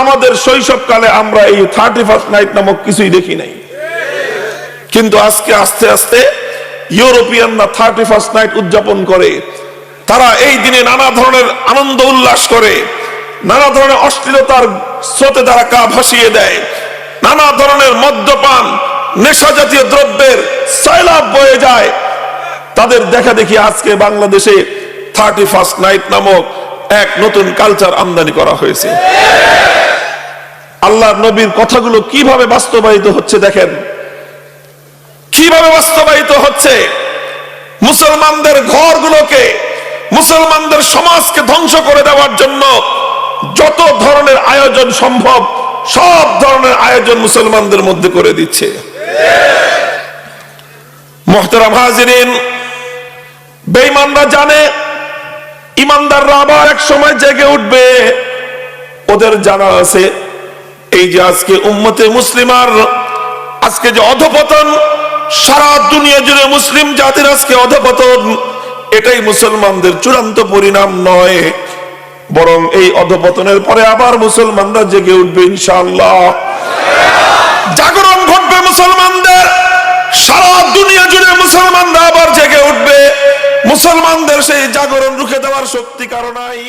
আমাদের শৈশবকালে আমরা এই থার্টি ফার্স্ট নাইট নামক কিছুই দেখি নাই। কিন্তু আজকে আস্তে আস্তে ইউরোপিয়ানরা থার্টি ফার্স্ট নাইট উদযাপন করে। তারা এই দিনে নানা ধরনের আনন্দ উল্লাস করে। নানা ধরনের অশ্লীলতার স্রোতে তারা কা ভাসিয়ে দেয়। নানা ধরনের মদ্যপান নেশা জাতীয় দ্রব্যের সয়লাভ বয়ে যায়। তাদের দেখা দেখি আজকে বাংলাদেশে থার্টি ফার্স্ট নাইট নামক এক নতুন কালচার আমদানি করা হয়েছে। আল্লাহ নবীর কথাগুলো কীভাবে বাস্তবায়িত হচ্ছে দেখেন? কীভাবে বাস্তবায়িত হচ্ছে? মুসলমানদের ঘরগুলোকে, মুসলমানদের সমাজকে ধ্বংস করে দেওয়ার জন্য যত ধরনের আয়োজন সম্ভব, সব ধরনের আয়োজন মুসলমানদের মধ্যে করে দিচ্ছে। মোহতারাম হাজিরিন, বেঈমানরা জানে ইমানদাররা আবার এক সময় জেগে উঠবে। ওদের জানা আছে, এই যে আজকে উম্মতে মুসলিমার আজকে যে অধপতন, সারা দুনিয়া জুড়ে মুসলিম জাতির আজকে অধপতন, এটাই মুসলমানদের চূড়ান্ত পরিণাম নয়। বরং এই অধপতনের পরে আবার মুসলমানরা জেগে উঠবে ইনশাআল্লাহ। জাগরণ ঘটবে মুসলমানদের, সারা দুনিয়া জুড়ে মুসলমানরা আবার জেগে উঠবে। মুসলমানদের সেই জাগরণ দেওয়ার শক্তি কারণ নাই।